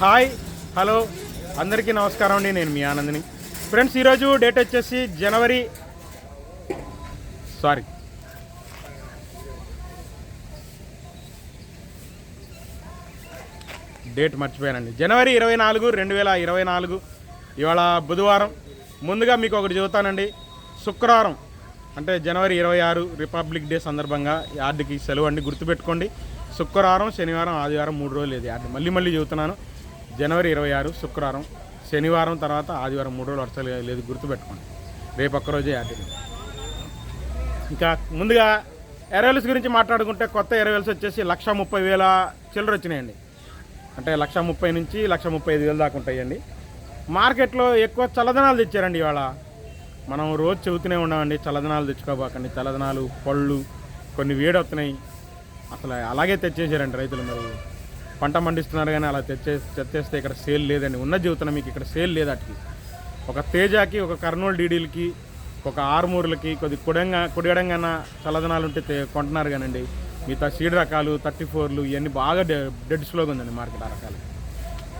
Hi hello అందరికీ నమస్కారం అండి నేను మీ ఆనందిని. ఫ్రెండ్స్ ఈరోజు డేట్ వచ్చేసి జనవరి సారీ. డేట్ మర్చిపోయానండి. జనవరి ఇరవై నాలుగు రెండు వేల ఇరవై నాలుగు ఇవాళ బుధవారం. ముందుగా మీకు ఒకటి చెబుతానండి. శుక్రవారం అంటే జనవరి ఇరవై ఆరు రిపబ్లిక్ డే సందర్భంగా యార్డ్కి సెలవు అండి. గుర్తుపెట్టుకోండి శుక్రవారం శనివారం ఆదివారం మూడు రోజులు లేదు యార్డ్ మళ్ళీ మళ్ళీ చెబుతున్నాను. జనవరి ఇరవై ఆరు శుక్రవారం శనివారం తర్వాత ఆదివారం మూడు రోజులు వర్షాలు లేదు గుర్తుపెట్టుకోండి. రేపు ఒక్కరోజే యార్డ్ ఇంకా ముందుగా ఎరవెల్స్ గురించి మాట్లాడుకుంటే కొత్త ఎరవెల్స్ వచ్చేసి లక్ష ముప్పై వేల చిల్లర వచ్చినాయండి. అంటే లక్ష ముప్పై నుంచి లక్ష ముప్పై ఐదు వేలు దాకా ఉంటాయండి. మార్కెట్లో ఎక్కువ చల్లదనాలు తెచ్చారండి ఇవాళ. మనం రోజు చెబుతూనే ఉన్నామండి చల్లదనాలు తెచ్చుకోబాకండి. చల్లదనాలు పళ్ళు కొన్ని వేడవుతున్నాయి. అసలు అలాగే తెచ్చేసారండి రైతులు మరి. పంట పండిస్తున్నారు కానీ అలా తెచ్చే తెచ్చేస్తే ఇక్కడ సేల్ లేదండి. ఉన్న జీవితం మీకు ఇక్కడ సేల్ లేదు అటుకి. ఒక తేజాకి ఒక కర్నూలు డీడీలకి ఒక ఆరుమూరులకి కొద్ది కుడంగా కుడిగడంగా చల్లదనాలు ఉంటే కొంటున్నారు కానండి. మిగతా సీడ్ రకాలు థర్టీ ఫోర్లు ఇవన్నీ బాగా డె- డెడ్ స్లోగా ఉందండి మార్కెట్ ఆ రకాలు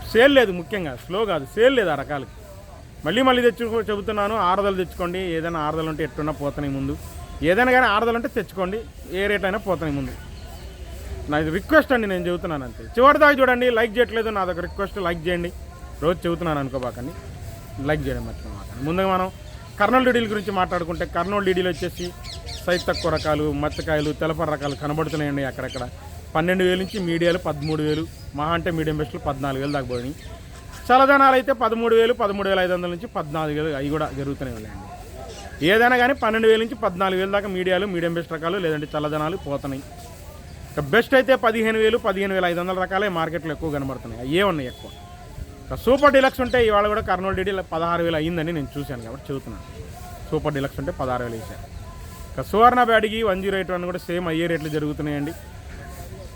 సేల్ లేదు ముఖ్యంగా స్లో కాదు సేల్ లేదు ఆ రకాలకి. మళ్ళీ మళ్ళీ తెచ్చు చెబుతున్నాను ఆరుదలు తెచ్చుకోండి. ఏదైనా ఆరుదలు ఉంటే ఎట్టున్నా పోతున్నాయి ముందు. ఏదైనా కానీ ఆరుదలు ఉంటే తెచ్చుకోండి. ఏ రేట్ అయినా పోతున్నాయి ముందు. నాది రిక్వెస్ట్ అండి నేను చెబుతున్నాను అంతే. చివరి దాకా చూడండి లైక్ చేయట్లేదు నాదొక రిక్వెస్ట్ లైక్ చేయండి. రోజు చెబుతున్నాను అనుకోబాకండి. లైక్ చేయడం మర్చిపోమాకండి. ముందుగా మనం కర్నూలు డీడీల గురించి మాట్లాడుకుంటే కర్నూలు డీడీలు వచ్చేసి సైజ్ తక్కువ రకాలు మచ్చకాయలు తెలపర రకాలు కనబడుతున్నాయండి అక్కడక్కడ. పన్నెండు వేలు నుంచి మీడియాలు పదమూడు వేలు మహా అంటే మీడియం బెస్ట్లు పద్నాలుగు వేలు దాకా పోయినాయి. చలదనాలు అయితే పదమూడు వేలు పదమూడు వేల ఐదు వందల నుంచి పద్నాలుగు వేలు అవి కూడా జరుగుతూనే ఉన్నాయండి. ఏదైనా కానీ పన్నెండు వేల నుంచి పద్నాలుగు వేలు దాకా మీడియాలు మీడియం బెస్ట్ రకాలు లేదంటే చల్లదనాలు పోతున్నాయి. బెస్ట్ అయితే పదిహేను వేలు పదిహేను వేల ఐదు వందల రకాలే మార్కెట్లో ఎక్కువ కనబడుతున్నాయి. ఏ ఉన్నాయి ఎక్కువ. సూపర్ డీలక్స్ ఉంటే ఇవాళ కూడా కర్నూలు డీడీ పదహారు వేలు అయ్యిందని నేను చూశాను కాబట్టి చెబుతున్నాను. సూపర్ డీలక్స్ ఉంటే పదహారు వేలు వేసాను ఇక సువర్ణ బ్యాడ్కి వన్ జీరో ఎయిట్ వన్ కూడా సేమ్ అయ్యే రేట్లు జరుగుతున్నాయండి.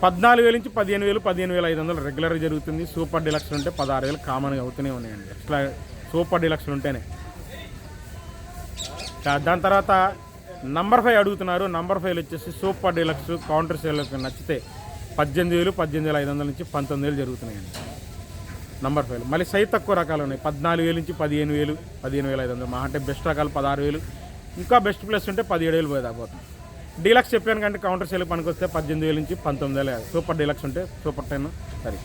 పద్నాలుగు వేల నుంచి పదిహేను వేలు పదిహేను వేల ఐదు వందలు రెగ్యులర్గా జరుగుతుంది. సూపర్ డీలక్స్ ఉంటే పదహారు వేలు కామన్గా అవుతూనే ఉన్నాయండి. ఎక్స్ట్రా సూపర్ డీలక్స్ ఉంటేనే. దాని తర్వాత నంబర్ ఫైవ్ అడుగుతున్నారు. నంబర్ ఫైవ్ వచ్చేసి సూపర్ డీలక్స్ కౌంటర్ సేల్కి నచ్చితే పద్దెనిమిది వేలు పద్దెనిమిది వేల ఐదు వందల నుంచి పంతొమ్మిది వేలు జరుగుతున్నాయండి. Number five. మళ్ళీ సైజ్ తక్కువ రకాలు ఉన్నాయి. పద్నాలుగు వేలు నుంచి పదిహేను వేలు పదిహేను వేల ఐదు వందలు. మా అంటే బెస్ట్ రకాలు పదహారు వేలు. ఇంకా బెస్ట్ ప్లేస్ ఉంటే పదిహేడు వేలు పోయేదా పోతుంది. డీలక్స్ చెప్పాను కంటే కౌంటర్ సేల్ పనికి వస్తే పద్దెనిమిది వేల నుంచి పంతొమ్మిది వేలు. సూపర్ డీలక్స్ ఉంటే సూపర్ టెన్ సరే.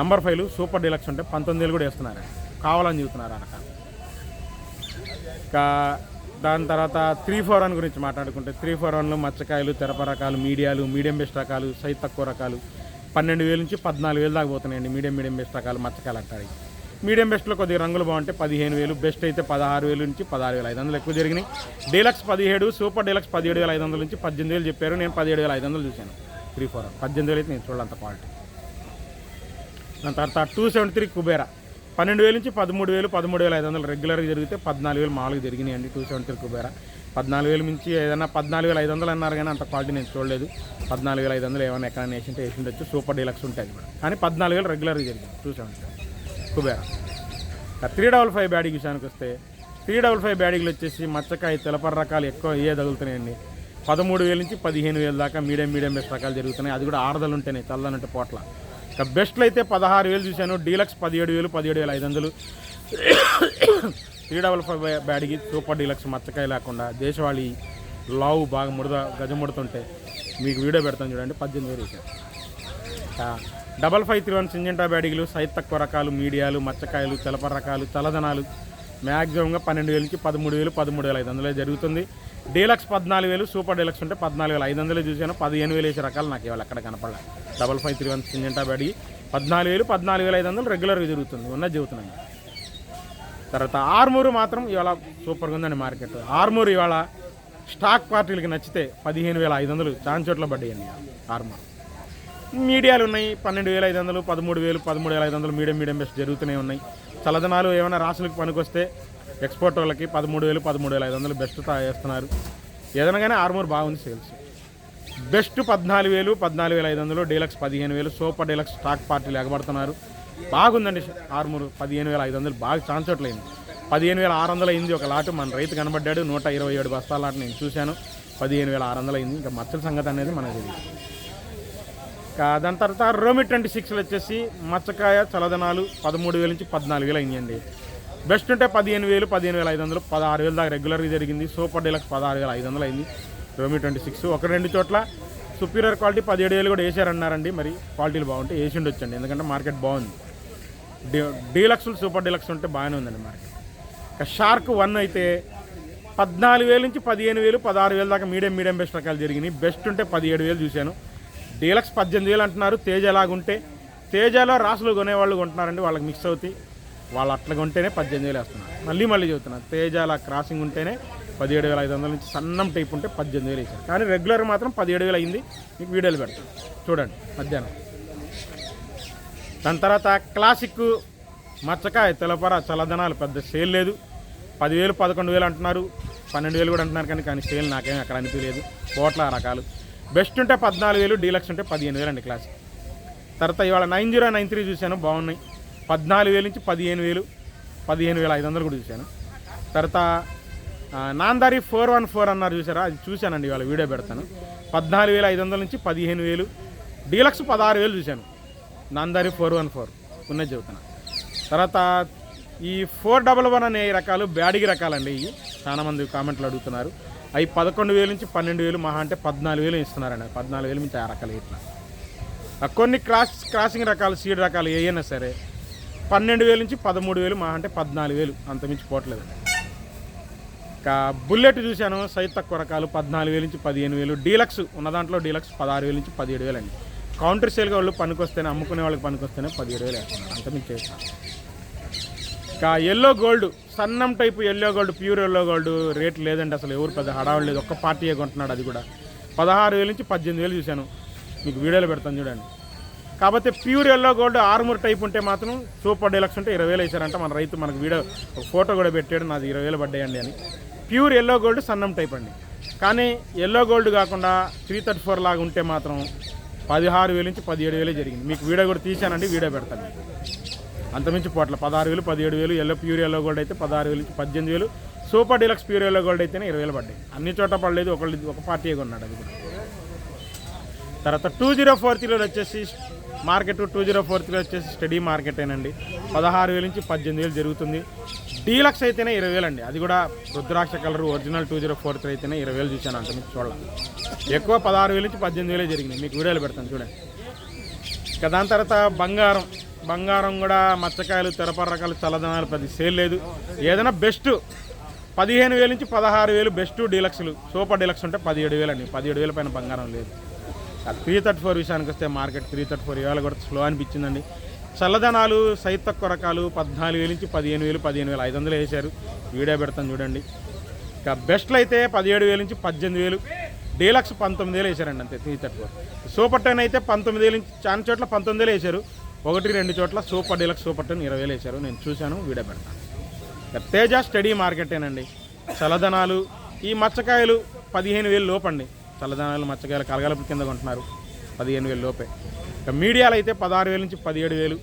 నంబర్ ఫైవ్ సూపర్ డీలక్స్ ఉంటే పంతొమ్మిది వేలు కూడా వేస్తున్నారు కావాలని చెబుతున్నారు ఆ రకాలు. ఇంకా దాని తర్వాత త్రీ ఫోర్ వన్ గురించి మాట్లాడుకుంటే త్రీ ఫోర్ వన్లో మచ్చకాయలు తెరప రకాలు మీడియాలు మీడియం బెస్ట్ రకాలు సైజ్ తక్కువ రకాలు. పన్నెండు వేల నుంచి పద్నాలుగు వేలు దాకా పోతున్నాయండి మీడియం మీడియం బెస్ట్ రకాలు మచ్చకాయలు అంటారు. మీడియం బెస్ట్లో కొద్దిగా రంగులు బాగుంటే పదిహేను వేలు బెస్ట్ అయితే పదహారు వేలు నుంచి పదహారు వేల ఐదు వందలు ఎక్కువ జరిగినాయి. డీలక్స్ పదిహేడు సూపర్ డీలక్స్ పదిహేడు వేల ఐదు వందల నుంచి పద్దెనిమిది వేలు చెప్పారు. నేను పదిహేడు వేల ఐదు వందలు చూశాను. త్రీ ఫోర్ పద్దెనిమిది వేలు అయితే నేను చూడాలంత క్వాలిటీ. దాని తర్వాత టూ సెవెంటీ త్రీ కుబేరా. పన్నెండు వేల నుంచి పదమూడు వేలు పదమూడు వేల ఐదు వందలు రెగ్యులర్గా జరిగితే పద్నాలుగు వేలు మామూలుగా జరిగినాయండి టూ సెవెంటీ కుబేరా. పద్నాలుగు వేలు మించి ఏదైనా పద్నాలుగు వేల ఐదు వందలు అన్నారు కానీ అంత క్వాలిటీ నేను చూడలేదు. పద్నాలుగు వేల ఐదు వందలు ఏమైనా ఎక్కడ వేసింటే వేసి ఉండొచ్చు సూపర్ డీలక్స్ ఉంటాయి కూడా. కానీ పద్నాలుగు వేలు రెగ్యులర్గా జరిగింది two seventy Kubera. Three double five బ్యాడీ విషయానికి వస్తే త్రీ డబల్ ఫైవ్ బ్యాడీలు వచ్చేసి మచ్చకాయ తెలపర రకాలు ఎక్కువ ఏ తగులుతున్నాయండి? పదమూడు వేల నుంచి పదిహేను వేల దాకా మీడియం మీడియం బెస్ట్ రకాలు జరుగుతున్నాయి. అది కూడా ఆడదలు ఉంటేనే చల్లనంటే పోట్ల. బెస్ట్లు అయితే పదహారు వేలు చూశాను. డీలక్స్ పదిహేడు వేలు పదిహేడు వేల ఐదు వందలు. త్రీ డబల్ ఫైవ్ బ్యాడ్కి సూపర్ డీలక్స్ మచ్చకాయ లేకుండా దేశవాళీ లావు బాగా ముడద గజ ముడుతుంటే మీకు వీడియో పెడతాను చూడండి. పద్దెనిమిది వేలు వేసాను double five three one Syngenta బ్యాడిగులు size తక్కువ రకాలు మీడియాలు మచ్చకాయలు తెలప రకాలు చల్లదనాలు మ్యాక్సిమంగా పన్నెండు వేలకి పదమూడు వేలు పదమూడు వేల ఐదు వందలే జరుగుతుంది. డీలక్స్ పద్నాలుగు వేలు సూపర్ డీలక్స్ ఉంటే పద్నాలుగు వేల ఐదు వందలే చూశాను. పదిహేను వేలు వేసే రకాలు నాకు ఇవాళ ఎక్కడ కనపడలేదు double five three one Syngenta అడిగి పద్నాలుగు వేలు పద్నాలుగు వేల ఐదు వందలు రెగ్యులర్గా జరుగుతుంది. ఉన్న చెబుతున్నాను తర్వాత ఆర్మూరు మాత్రం ఇవాళ సూపర్గా ఉందండి మార్కెట్. ఆర్మూరు ఇవాళ స్టాక్ పార్టీలకి నచ్చితే పదిహేను వేల ఐదు వందలు చాలా చోట్ల పడ్డాయండి ఆర్మూరు. మీడియాలు ఉన్నాయి పన్నెండు వేల ఐదు వందలు పదమూడు వేలు పదమూడు వేల ఐదు వందలు మీడియం మీడియం బెస్ట్ జరుగుతూనే ఉన్నాయి. చలదనాలు ఏమైనా రాసులకు పనికొస్తే ఎక్స్పోర్ట్ వాళ్ళకి పదమూడు వేలు పదమూడు వేల ఐదు వందలు బెస్ట్ వేస్తున్నారు. ఏదైనా కానీ ఆర్మూర్ బాగుంది సేల్స్. బెస్ట్ పద్నాలుగు వేలు పద్నాలుగు వేల ఐదు వందలు డీలక్స్ పదిహేను వేలు సూపర్ డీలక్స్ స్టాక్ పార్టీలు ఎగబడుతున్నారు. బాగుందండి ఆర్మూరు పదిహేను వేల ఐదు వందలు బాగా చాన్చోట్లయింది పదిహేను వేల ఆరు వందలు అయింది ఒక లాటు మన రైతు కనబడ్డాడు నూట ఇరవై ఏడు బస్తాల లాట్ నేను చూశాను. పదిహేను వేల ఆరు వందలు అయింది ఇంకా మచ్చల సంగతి అనేది మనకు తెలియదు. ఇంకా దాని తర్వాత రోమి ట్వంటీ సిక్స్లో వచ్చేసి మచ్చకాయ చలదనాలు పదమూడు వేల నుంచి పద్నాలుగు వేలు అయ్యండి బెస్ట్ ఉంటే పదిహేను వేలు పదిహేను వేల ఐదు వందలు పదహారు వేలు దాకా రెగ్యులర్గా జరిగింది. సూపర్ డీలక్స్ పదహారు వేల ఐదు వందలు అయింది. రోమి ట్వంటీ సిక్స్ ఒక రెండు చోట్ల సుపీరియర్ క్వాలిటీ పదిహేడు వేలు కూడా వేసారన్నారండి మరి క్వాలిటీలు బాగుంటే వేసి ఉండొచ్చండి. ఎందుకంటే మార్కెట్ బాగుంది. డీ డీలక్స్ సూపర్ డీలక్స్ ఉంటే బాగానే ఉందండి మార్కెట్ ఇక షార్క్ వన్ అయితే పద్నాలుగు వేల నుంచి పదిహేను వేలు పదహారు వేలు దాకా మీడియం మీడియం బెస్ట్ రకాలు జరిగినాయి. బెస్ట్ ఉంటే పదిహేడు వేలు చూశాను. డీలక్స్ పద్దెనిమిది వేలు అంటున్నారు. తేజ ఎలాగుంటే తేజలో రాసులు కొనేవాళ్ళు కొంటున్నారండి. వాళ్ళకి మిక్స్ అవుతాయి. వాళ్ళు అట్లా కొంటేనే పద్దెనిమిది వేలు వేస్తున్నారు. మళ్ళీ మళ్ళీ చెబుతున్నారు అలా క్రాసింగ్ ఉంటేనే పదిహేడు వేల ఐదు వందల నుంచి సన్నం టైప్ ఉంటే పద్దెనిమిది వేలు వేసారు కానీ రెగ్యులర్ మాత్రం పదిహేడు వేలు అయింది మీకు వీడియోలు పెడతాను చూడండి మధ్యాహ్నం. దాని తర్వాత క్లాసిక్ మచ్చకాయ తెలపర చల్లదనాలు పెద్ద సేల్ లేదు. పదివేలు పదకొండు వేలు అంటున్నారు. పన్నెండు వేలు కూడా అంటున్నారు కానీ కానీ సేల్ నాకేం అక్కడ అనిపించలేదు. కోట్ల రకాలు. బెస్ట్ ఉంటే పద్నాలుగు వేలు డీలక్స్ ఉంటే పదిహేను వేలు అండి క్లాసిక్. తర్వాత ఇవాళ నైన్ జీరో నైన్ త్రీ చూశాను బాగున్నాయి. పద్నాలుగు వేలు నుంచి పదిహేను వేలు పదిహేను వేల ఐదు వందలు కూడా చూశాను. తర్వాత నాందారి ఫోర్ వన్ ఫోర్ అన్నారు చూసారా? అది చూశానండి ఇవాళ వీడియో పెడతాను. పద్నాలుగు వేల ఐదు వందల నుంచి పదిహేను వేలు డీలక్స్ పదహారు వేలు చూశాను. నాందారి ఫోర్ వన్ ఫోర్ ఉన్నది చెబుతున్నా. తర్వాత ఈ ఫోర్ డబల్ వన్ అనే రకాలు బ్యాడిగి రకాలండి ఇవి. చాలా మంది కామెంట్లు అడుగుతున్నారు. అవి పదకొండు వేలు నుంచి పన్నెండు వేలు మహా అంటే పద్నాలుగు వేలు ఇస్తున్నారండి. పద్నాలుగు వేలు నుంచి ఆ రకాలు ఇట్లా. కొన్ని క్రాస్ క్రాసింగ్ రకాలు సీడ్ రకాలు ఏవైనా సరే పన్నెండు వేలు నుంచి పదమూడు వేలు మహా అంటే పద్నాలుగు వేలు అంతమించి పోవట్లేదండి. ఇంకా బుల్లెట్ చూశాను సైజ్ తక్కువ రకాలు పద్నాలుగు వేలు నుంచి పదిహేను వేలు. డీలక్స్ ఉన్న దాంట్లో డీలక్స్ పదహారు వేలు నుంచి పదిహేడు వేలు అండి. కౌంటర్ సేల్గా వాళ్ళు పనికొస్తేనే అమ్ముకునే వాళ్ళకి పనికొస్తేనే పదిహేడు వేలు వేస్తున్నారు. మీకు చేశాను ఇంకా ఎల్లో గోల్డ్ సన్నం type yellow gold pure yellow gold rate లేదండి అసలు. ఎవరు పెద్ద హడావుడు లేదు. ఒక్క పార్టీయే కొంటున్నాడు అది కూడా. పదహారు వేలు నుంచి పద్దెనిమిది వేలు చూశాను. మీకు వీడియోలో పెడతాను చూడండి. కాకపోతే pure yellow gold Armoor type ఉంటే మాత్రం సూపర్ డీలక్స్ ఉంటే ఇరవై వేలు వేసారంట. మన రైతు మనకు వీడియో ఒక ఫోటో కూడా పెట్టాడు. నాది ఇరవై వేలు పడ్డాయండి అని. ప్యూర్ ఎల్లో గోల్డ్ సన్నం టైప్ అండి. కానీ ఎల్లో గోల్డ్ కాకుండా త్రీ థర్టీ ఫోర్ లాగా ఉంటే మాత్రం పదిహారు వేలు నుంచి పదిహేడు వేలే జరిగింది. మీకు వీడియో కూడా తీశానండి వీడియో పెడతాను. అంతమించి పోట్ల పదహారు వేలు పదిహేడు వేలు ఎల్లో ప్యూర్ ఎల్లో గోల్డ్ అయితే పదహారు వేలు నుంచి పద్దెనిమిది వేలు. Super deluxe pure yellow gold అయితేనే ఇరవై వేలు పడ్డాయి. అన్ని చోట పడలేదు ఒకళ్ళు ఒక పార్టీ కొన్నాడు అది కూడా. తర్వాత టూ జీరో ఫోర్ త్రీలో వచ్చేసి మార్కెట్ టూ జీరో ఫోర్ త్రీలో వచ్చేసి స్టడీ మార్కెటేనండి. పదహారు వేల నుంచి పద్దెనిమిది వేలు జరుగుతుంది. డీలక్స్ అయితేనే ఇరవై వేలు అండి. అది కూడా Rudraksha colour original two zero four three అయితేనే ఇరవై వేలు చూశాను అంత మీకు చూడాలి. ఎక్కువ పదహారు వేల నుంచి పద్దెనిమిది వేలే జరిగినాయి. మీకు వీడియోలు పెడతాను చూడండి. ఇక దాని తర్వాత బంగారం. బంగారం కూడా మచ్చకాయలు తెరపర రకాలు చల్లదనాలు పది సేల్ లేదు. ఏదైనా బెస్ట్ పదిహేను వేల నుంచి పదహారు వేలు బెస్ట్ డీలక్స్లు. సూపర్ డీలక్స్ ఉంటే పదిహేడు వేలు అండి. పదిహేడు వేల పైన బంగారం లేదు. త్రీ థర్టీ ఫోర్ విషయానికి వస్తే మార్కెట్ త్రీ థర్టీ ఫోర్ ఇవాళ కూడా స్లో అనిపించిందండి. చల్లదనాలు సైత కొరకాలు పద్నాలుగు వేల నుంచి పదిహేను వేలు పదిహేను వేలు ఐదు వందలు వేశారు. వీడియో పెడతాను చూడండి. ఇక బెస్ట్లు అయితే పదిహేడు వేల నుంచి పద్దెనిమిది వేలు డీలక్స్ పంతొమ్మిది వేలు వేశారండి అంతే three thirty four super ten అయితే పంతొమ్మిది వేలు నుంచి చాలా చోట్ల పంతొమ్మిది వేలు వేశారు. ఒకటి రెండు చోట్ల సూపర్ డీలక్స్ సూపర్ టెన్ ఇరవై వేలు వేశారు. నేను చూశాను వీడియో పెడతాను. ఇక తేజ స్టడీ మార్కెటేనండి. చల్లదనాలు ఈ మచ్చకాయలు పదిహేను వేలు లోపండి. చల్లదనాలు మచ్చకాయలు కలగలుపు కింద కొంటున్నారు. పదిహేను వేలు లోపే. ఇక మీడియాలో అయితే పదహారు వేల నుంచి పదిహేడు వేలు.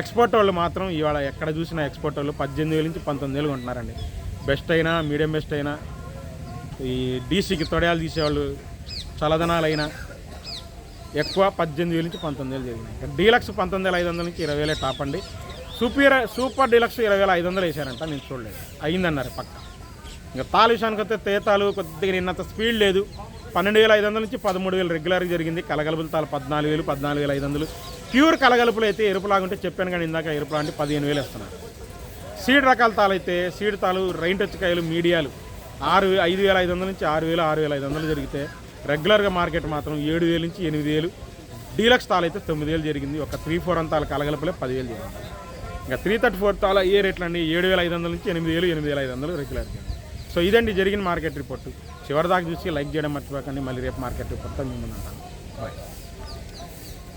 ఎక్స్పోర్ట్ వాళ్ళు మాత్రం ఇవాళ ఎక్కడ చూసినా ఎక్స్పోర్ట్ వాళ్ళు పద్దెనిమిది వేల నుంచి పంతొమ్మిది వేలు కొంటున్నారండి బెస్ట్ అయినా మీడియం బెస్ట్ అయినా ఈ డీసీకి తొడయాలు తీసేవాళ్ళు చలదనాలైనా ఎక్కువ పద్దెనిమిది వేల నుంచి పంతొమ్మిది వేలు జరిగినాయి. ఇంకా డీలక్స్ పంతొమ్మిది వేల ఐదు వందల నుంచి ఇరవై వేలే టాప్ అండి. సూపర్ సూపర్ డీలక్స్ ఇరవై వేల ఐదు వందలు వేసారంట నేను చూడలేదు. అయిందన్నారు పక్క. ఇంకా తాలు విషయానికి వస్తే తేతాలు కొద్దిగా నిన్నంత స్పీడ్ లేదు. పన్నెండు వేల ఐదు వందల నుంచి పదమూడు వేలు రెగ్యులర్గా జరిగింది. కలగలుపులు తాలు పద్నాలుగు వేలు పద్నాలుగు వేల ఐదు వందలు. ప్యూర్ కలగలుపులు అయితే ఎరుపులాగుంటే చెప్పాను కానీ ఇందాక ఎరుపులా అంటే పదిహేను వేలు వేస్తున్నారు. సీడ్ రకాల తాలు అయితే సీడ్ తాలు రైన్ టచ్కాయలు మీడియాలు. ఆరు ఐదు వేల ఐదు వందల నుంచి ఆరు వేలు ఆరు వేల ఐదు వందలు జరిగితే రెగ్యులర్గా మార్కెట్ మాత్రం ఏడు వేలు నుంచి ఎనిమిది వేలు. డీలక్స్ తాలు అయితే తొమ్మిది వేలు జరిగింది. ఒక త్రీ ఫోర్ అంతాలు కలగలపలే పదివేలు జరిగింది. ఇంకా త్రీ థర్టీ ఫోర్ తాల ఏ రేట్లు అండి ఏడు వేల ఐదు వందల నుంచి ఎనిమిది వేలు ఎనిమిది వేల ఐదు వందలు రెగ్యులర్గా. సో ఇదండి జరిగిన మార్కెట్ రిపోర్టు. చివరిదాకా చూసి లైక్ చేయడం మర్చిపోకండి. మళ్ళీ రేపు మార్కెట్ కొత్త మేము ఉంటాను బాయ్